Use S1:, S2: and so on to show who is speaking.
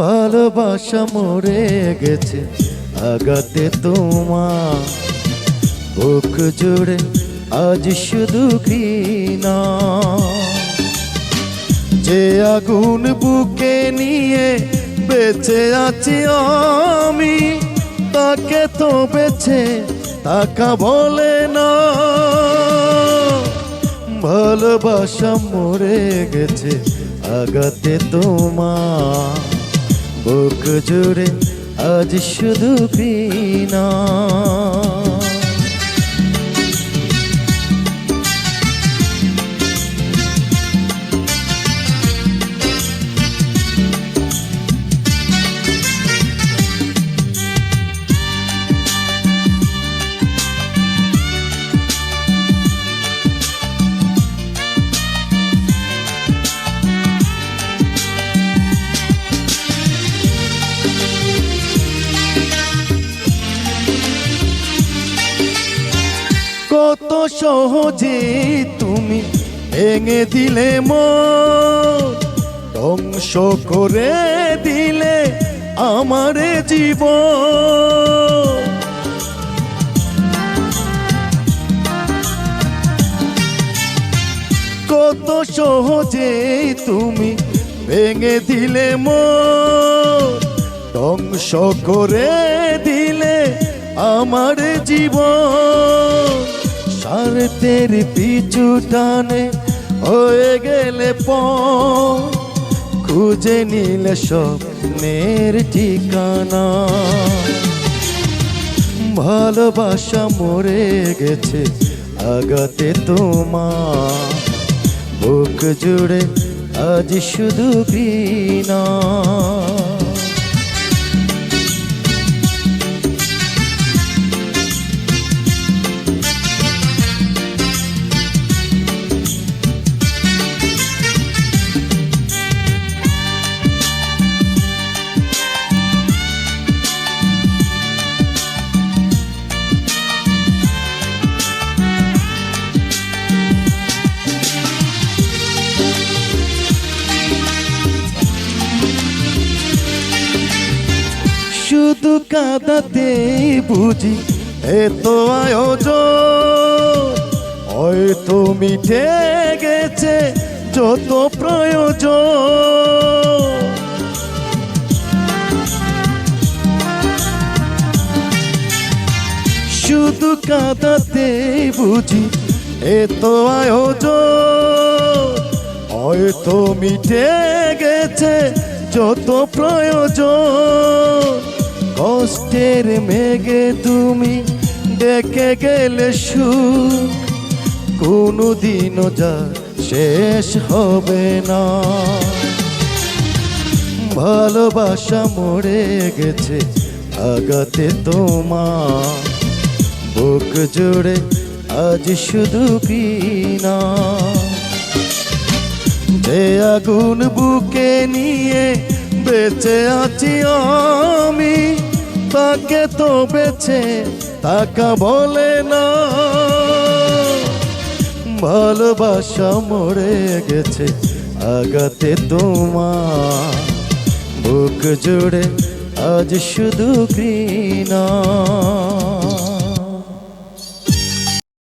S1: ভালোবাসা মরে গেছে আগাতে তোমার বুক জুড়ে আজ শুধু ঘৃণা। যে আগুন বুকে নিয়ে বেঁচে আছি আমি, তাকে তো বেছে তাকা বলে না। ভালোবাসা মরে গেছে আগাতে তোমার বুক জুড়ে আজ শুধু ঘৃণা সহজে তুমি ভেঙে দিলে ধ্বংস করে দিলে আমার জীবন। কত সহজে তুমি ভেঙে দিলে ধ্বংস করে দিলে আমার জীবন। স্বার্থের পিছু টানে, হয়ে গেলে প খুঁজে নিলে স্বপ্নের ঠিকানা। ভালোবাসা মরে গেছে আগাতে তোমার, বুক জুড়ে আজ শুধু ঘৃণা। শুধু কাদাতে বুঝি এত আয়োজন। হয়তো মিটে গেছে যত প্রয়োজন। শুধু কাদাতে বুঝি এত আয়োজন। হয়তো মিটে গেছে যত প্রয়োজন। কষ্টের মেঘে তুমি ডেকে গেলে সুখ। কোনোদিনও যা শেষ হবে না। ভালোবাসা মরে গেছে আগাতে তোমার। বুক জুড়ে আজ শুধু ঘৃণা যে আগুন বুকে নিয়ে বেঁচে আছি আমি তাকে তো বেছে তাকা বলে না। ভালোবাসা মরে গেছে আগাতে তোমার। বুক জুড়ে আজ শুধু ঘৃণা।